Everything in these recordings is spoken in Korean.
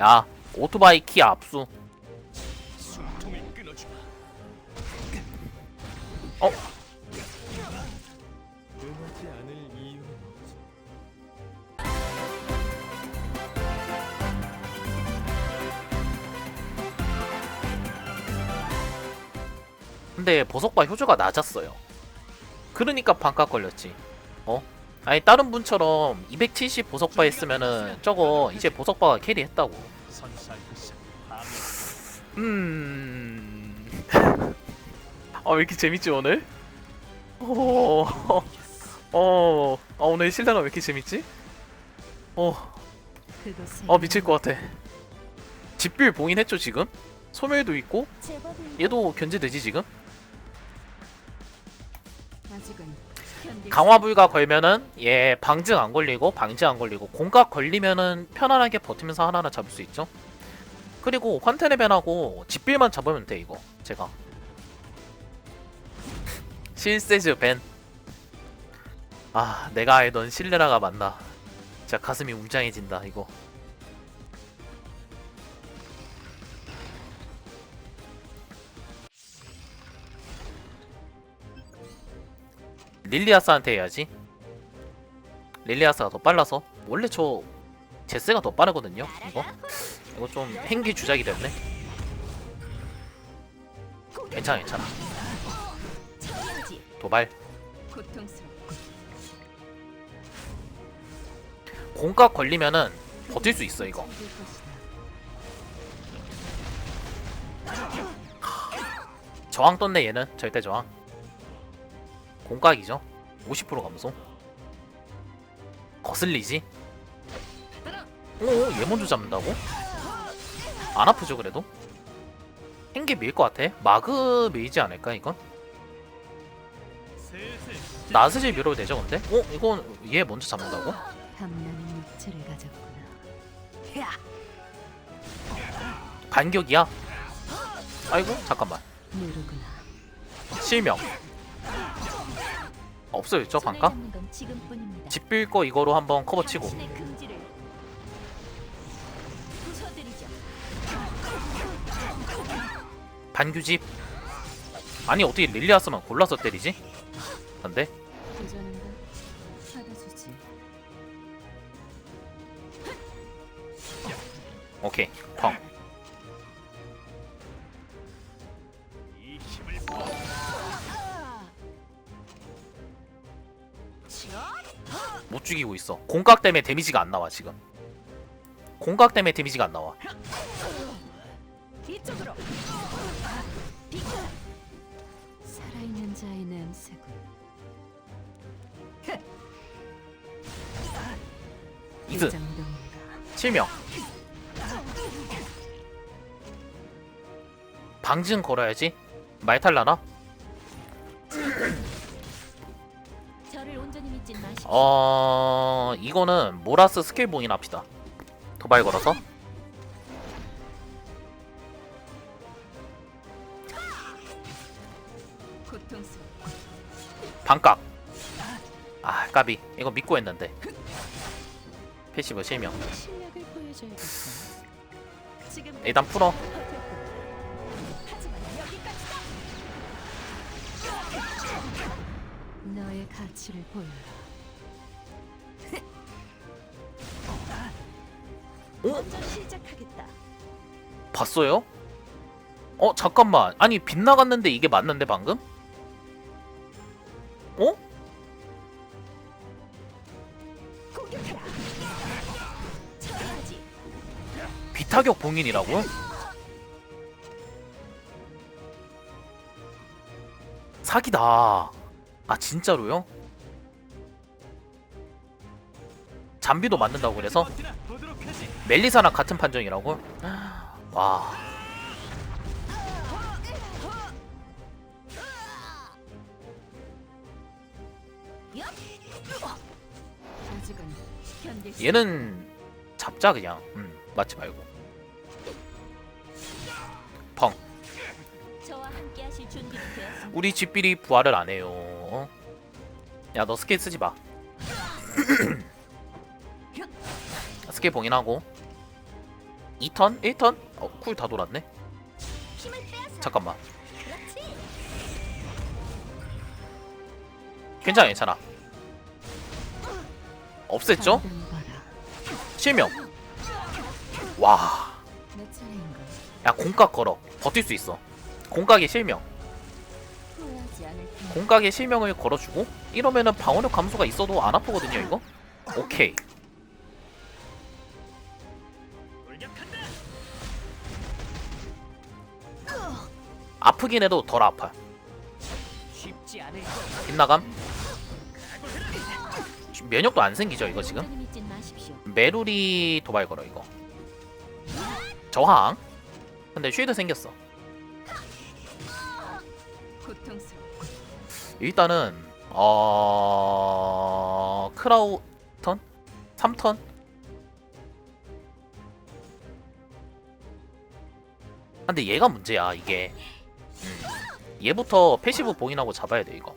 야 오토바이 키 압수. 어? 근데 보석바 효조가 낮았어요 그러니까 반값 걸렸지 어? 아니 다른 분처럼 270 보석바 했으면은 저거 이제 보석바가 캐리했다고. 음... 아 왜 이렇게 재밌지 오늘? 어... 어... 아 오늘 실내가 왜 이렇게 재밌지? 어... 어 미칠 것 같아 집빌 봉인했죠 지금? 소멸도 있고. 얘도 견제되지 지금? 아직은 강화 불가 걸면은 얘 방증 안 걸리고 방지 안 걸리고 공각 걸리면은 편안하게 버티면서 하나하나 잡을 수 있죠 그리고 환테네 벤하고 집빌만 잡으면 돼 이거 제가 실세즈 벤 아, 내가 알던 실레라가 맞나. 진짜 가슴이 웅장해진다, 이거. 릴리아스한테 해야지. 릴리아스가 더 빨라서. 원래 저 제스가 더 빠르거든요. 이거. 이거 좀 행기 주작이 됐네. 괜찮아, 괜찮아. 도발. 공각 걸리면은 버틸 수 있어, 이거. 저항 떴네 얘는 절대 저항 공각이죠 50% 감소 거슬리지 오 얘 먼저 잡는다고? 안 아프죠 그래도? 행기 밀것 같아 마그 밀지 않을까 이건? 나스질 밀어도 되죠 근데? 어? 이건 얘 먼저 잡는다고? 반격이야? 아이고 잠깐만. 실명 없어요 저 반가? 지금뿐입니다. 집빌 거 이거로 한번 커버 치고. 반규집 아니 어떻게 릴리아스만 골라서 때리지? 안돼. 오케이 펑 못 죽이고 있어. 공각 때문에 데미지가 안 나와 지금. 공각 때문에 데미지가 안 나와. 이쪽으로. 비켜. 살아있는 자의 냄새군. 이 이드 정도인가. 실명. 방진 걸어야지. 말 탈라나? 어 이거는 모라스 스킬 봉인 합시다. 도발 걸어서. 반각. 아 까비. 이거 믿고 했는데. 패시브 실명. 일단 풀어. 너의 가치를 보여라. 먼저 시작하겠다. 봤어요? 어 잠깐만 아니 빗나갔는데 이게 맞는데 방금? 어? 공격해라. 비타격 봉인이라고? 사기다 아 진짜로요? 잠비도 맞는다고 그래서? 멜리사랑 같은 판정이라고? 와. 얘는 잡자 그냥. 음, 맞지 말고. 펑. 우리 집비리 부활을 안 해요. 야 너 스킬 쓰지 마. 스킬 봉인하고 2턴? 1턴? 어, 쿨 다 돌았네. 잠깐만. 괜찮아 괜찮아 없앴죠? 실명 와? 야 공각 걸어 버틸 수 있어 공각의 실명. 공각의 실명을 걸어주고 이러면은 방어력 감소가 있어도 안 아프거든요 이거 오케이 아프긴 해도 덜 아파 쉽지 않을 거야. 빗나감? 면역도 안 생기죠 이거 지금. 메루리 도발 걸어 이거. 저항? 근데 쉴드 생겼어. 일단은 어 크라우턴? 3턴? 근데 얘가 문제야 이게. 음. 얘부터 패시브 봉인하고 잡아야 돼 이거.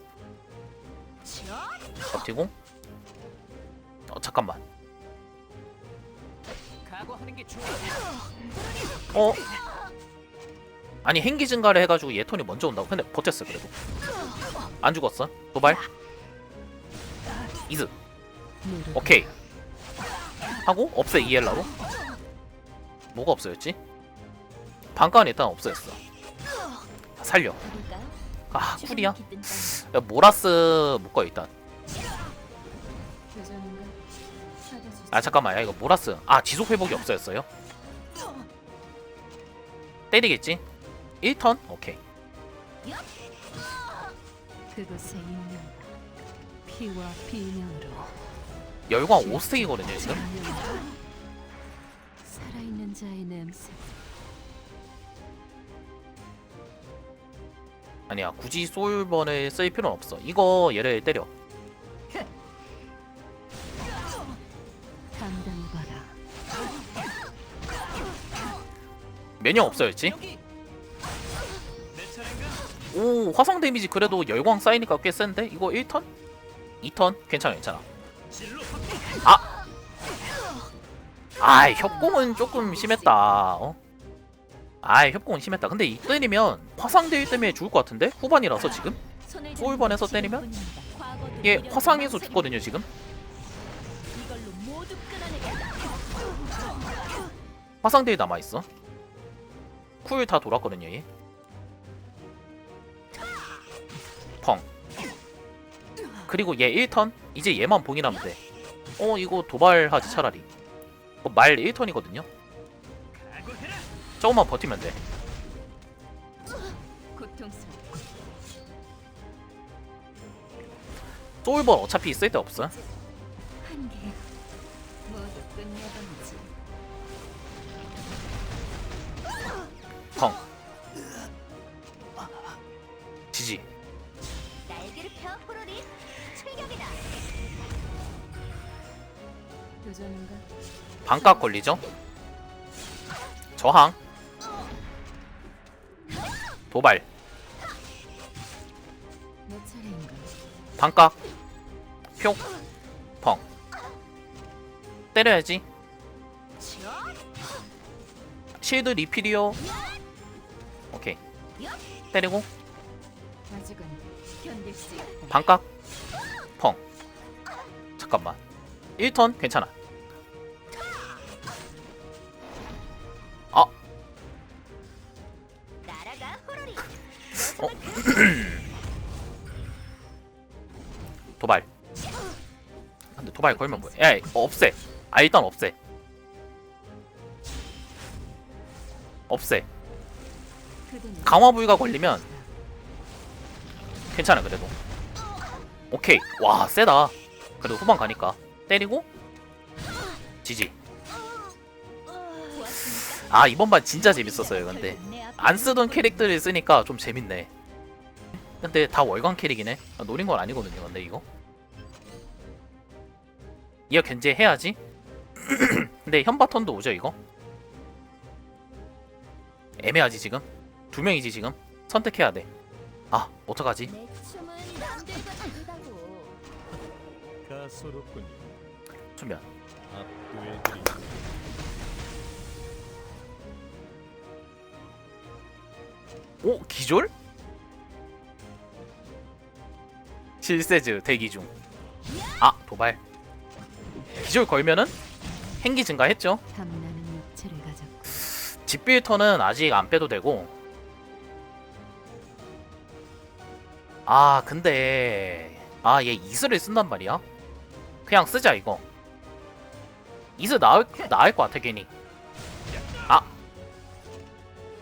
버티고. 어 잠깐만. 어? 아니 행기 증가를 해가지고 얘 턴이 먼저 온다고? 근데 버텼어 그래도. 안 죽었어? 도발? 이즈 오케이. 하고 없애 이엘라로 뭐가 없어졌지? 방가는 일단 없어졌어 살려? 아 쿨이야? 야, 모라스 묶어 일단. 아 잠깐만 야 이거 모라스 아 지속 회복이 없어졌어요? 때리겠지? 1턴? 오케이 그곳에 있는 피와 비명으로 열광 5스택이거든요 지금 살아있는 자의 냄새. 아니야 굳이 소울번을 쓸 필요는 없어 이거 얘를 때려? 여기. 내 차례인가? 오 화성 데미지 그래도 열광 쌓이니까 꽤 센데? 이거 1턴? 2턴? 괜찮아 괜찮아 진로 아이 협공은 조금 심했다 어? 아이 협공은 심했다 근데 이 때리면 화상 대위 때문에 죽을 것 같은데? 후반이라서 지금? 소울번에서 때리면? 얘 화상에서 죽거든요 지금? 이걸로 모두 끊어내겠다. 화상 대위 남아있어 쿨 다 돌았거든요 얘 펑 그리고 얘 1턴 이제 얘만 봉인하면 돼 어 이거 도발하지 차라리 어, 말 1턴이거든요 각오해라. 조금만 버티면 돼 소울번 어차피 모두 끝내버리지. 펑 지지? 반값 걸리죠? 저항 도발? 반값 뿅펑. 때려야지. 실드 리필이요. 오케이. 때리고. 반값 펑. 잠깐만. 1턴 괜찮아 아 어? 도발. 근데 도발 걸면 뭐야 야 없애. 아 일단 없애. 없애. 강화 부위가 걸리면 괜찮아 그래도. 오케이. 와 세다. 그래도 후반 가니까. 때리고 지지? 아 이번 판 진짜 재밌었어요 근데. 안 쓰던 캐릭터를 쓰니까 좀 재밌네 근데 다 월광 캐릭이네. 아, 노린 건 아니거든요 근데 이거. 이어 견제해야지. 근데 현바턴도 오죠 이거? 애매하지 지금? 두 명이지 지금? 선택해야 돼아 어떡하지. 수면. 오 기졸? 실세즈 대기 중. 아 도발. 기졸 걸면은 행기 증가했죠. 탐나는 육체를 가졌고 집빌터는 아직 안 빼도 되고. 아 근데 아 얘 이슬을 쓴단 말이야. 그냥 쓰자 이거. 이슬 나을 나을 것 같아 괜히. 아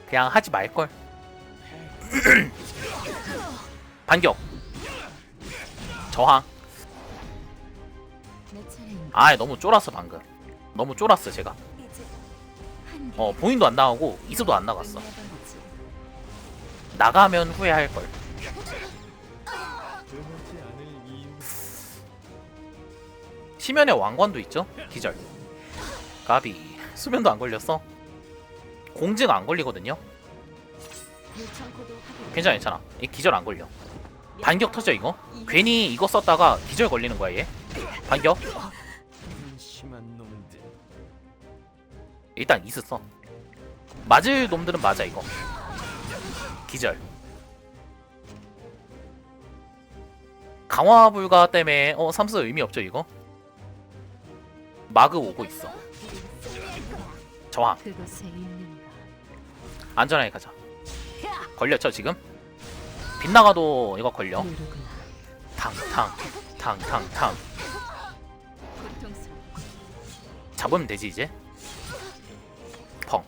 그냥 하지 말 걸. 반격. 저항. 아 너무 쫄았어 방금. 너무 쫄았어 제가. 어 본인도 안 나가고 이슬도 안 나갔어. 나가면 후회할 걸. 변하지 않을 이유. 시면에 왕관도 있죠? 기절. 가비. 수면도 안 걸렸어. 공증 안 걸리거든요. 괜찮아, 괜찮아. 이 기절 안 걸려. 반격 터져 이거. 괜히 이거 썼다가 기절 걸리는 거야 얘. 반격. 일단 이스 써. 맞을 놈들은 맞아 이거. 기절. 강화 불가 때문에 어 삼스 의미 없죠 이거. 마그 오고 있어. 저항. 안전하게 가자. 걸렸죠 지금? 빗나가도 이거 걸려. 누르구나. 탕탕 탕탕탕 고통스럽고 잡으면 되지 이제. 펑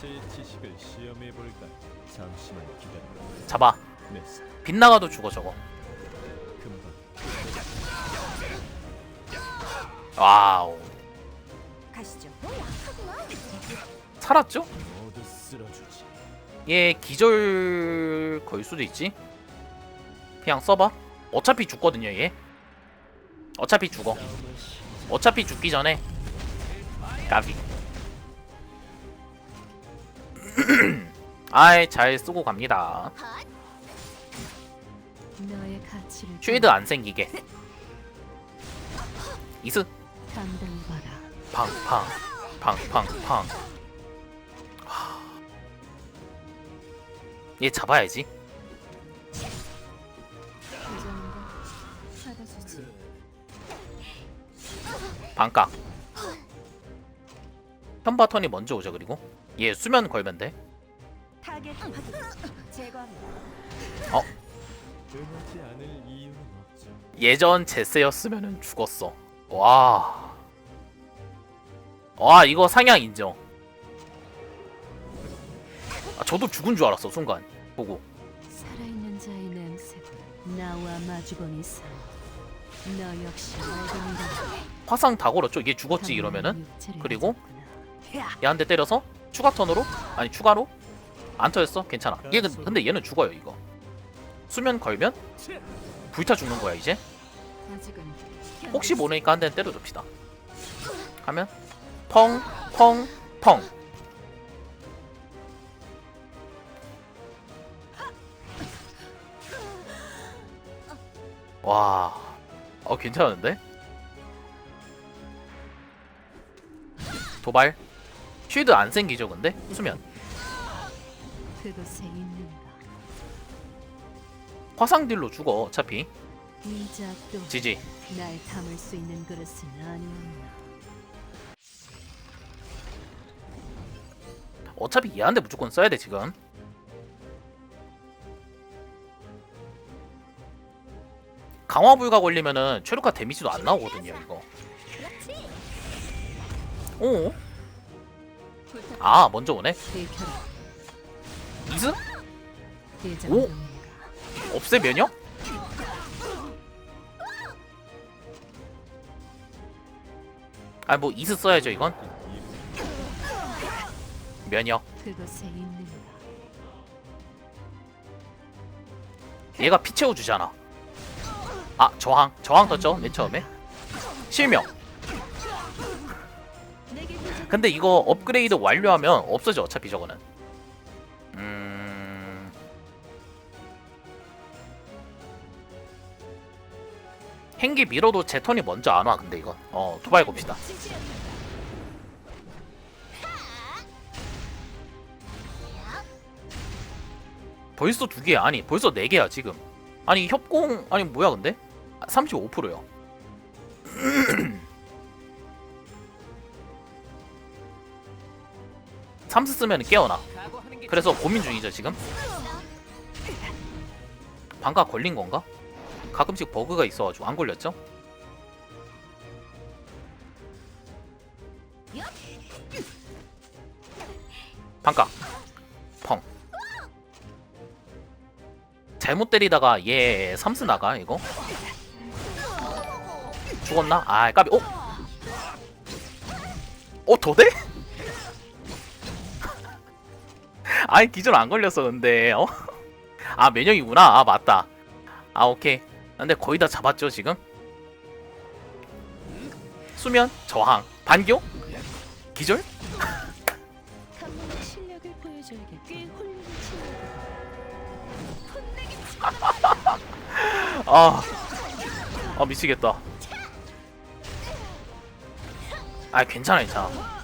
제 지식을 시험해 볼까? 잠시만 기다려. 잡아. 메스 빗나가도 죽어 저거. 금방 와우. 가시죠. 살았죠? 모두. 얘 기절 걸 수도 있지. 그냥 써봐. 어차피 죽거든요 얘. 어차피 죽어. 어차피 죽기 전에 까비. 아이 잘 쓰고 갑니다. 쉴드 안 생기게. 이스 봐라. 팡팡 팡팡팡. 얘 잡아야지. 반각. 현바턴이 먼저 오죠 그리고 얘 수면 걸면 돼. 없죠. 예전 제스였으면은 죽었어. 와. 와 이거 상향 인정. 아, 저도 죽은 줄 알았어 순간 보고. 살아있는 자의 냄새가 나와 마주보니. 너 역시 알겠는가? 화상 다 걸었죠. 얘 죽었지 이러면은 그리고 얘한대 때려서 추가 턴으로 아니 추가로 안 터졌어 괜찮아. 얘 근- 근데 얘는 죽어요 이거. 수면 걸면 불타 죽는 거야 이제. 아직은 혹시 모르니까 한 대는 때려줍시다. 하면 펑, 펑, 펑. 와, 어 괜찮은데? 도발. 쉴드 안 생기죠, 근데 수면. 그곳에 있는가? 화상 딜로 죽어 어차피. 이 작도 지지. 날 담을 수 있는 그릇은 아니었나? 어차피 얘한테 무조건 써야 돼 지금. 강화 불가 걸리면은 최루카 데미지도 안 나오거든요 이거. 오? 아 먼저 오네. 들켜라. 이스? 이 정도인가? 없애 면역? 아뭐 이스 써야죠 이건. 면역. 얘가 피 채워주잖아. 아 저항 저항 떴죠 맨 처음에. 실명. 근데 이거 업그레이드 완료하면 없어져 어차피 저거는. 음. 행기 밀어도 제 턴이 먼저 안 와 근데 이거 어 도발 봅시다 벌써 두개 아니 벌써 네 개야 지금 아니 협공 아니 뭐야 근데 35%요. 삼스 쓰면 깨어나. 그래서 고민 중이죠 지금? 방가 걸린 건가? 가끔씩 버그가 있어가지고 안 걸렸죠? 방가. 펑. 잘못 때리다가 얘 삼스 나가 이거 죽었나? 아 까비 어? 어더 돼? 아니 기존 안 걸렸어 근데 어? 아 면역이구나 아 맞다 아 오케이 근데 거의 다 잡았죠 지금 수면 저항 반교 기절. 아, 아 미치겠다 아 괜찮아 괜찮아.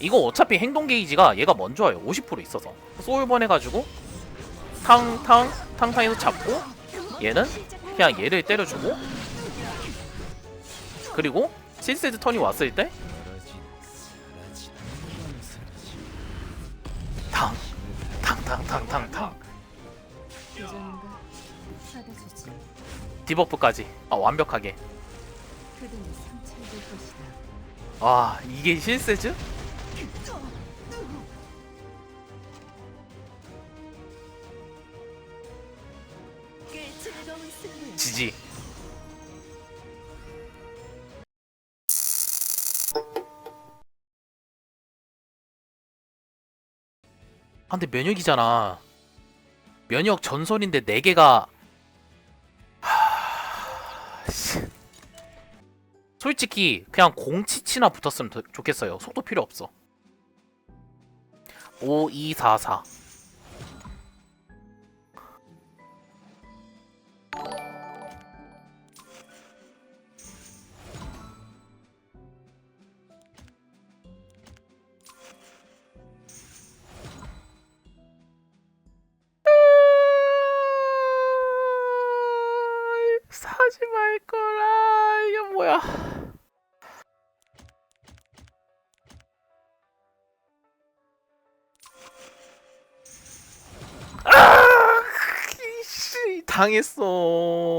이거 어차피 행동 게이지가 얘가 먼저 와요 50% 있어서. 소울번 해가지고 탕탕 탕탕해서 잡고 얘는 그냥 얘를 때려주고. 그리고 실세드 턴이 왔을 때 탕, 탕탕탕탕탕. 디버프까지. 아 완벽하게 아 이게 승부야. 지지 아 근데 면역이잖아 면역 전설인데 4개가 솔직히 그냥 공치치나 붙었으면 좋겠어요. 속도 필요 없어. 5, 2, 4, 4. 당했어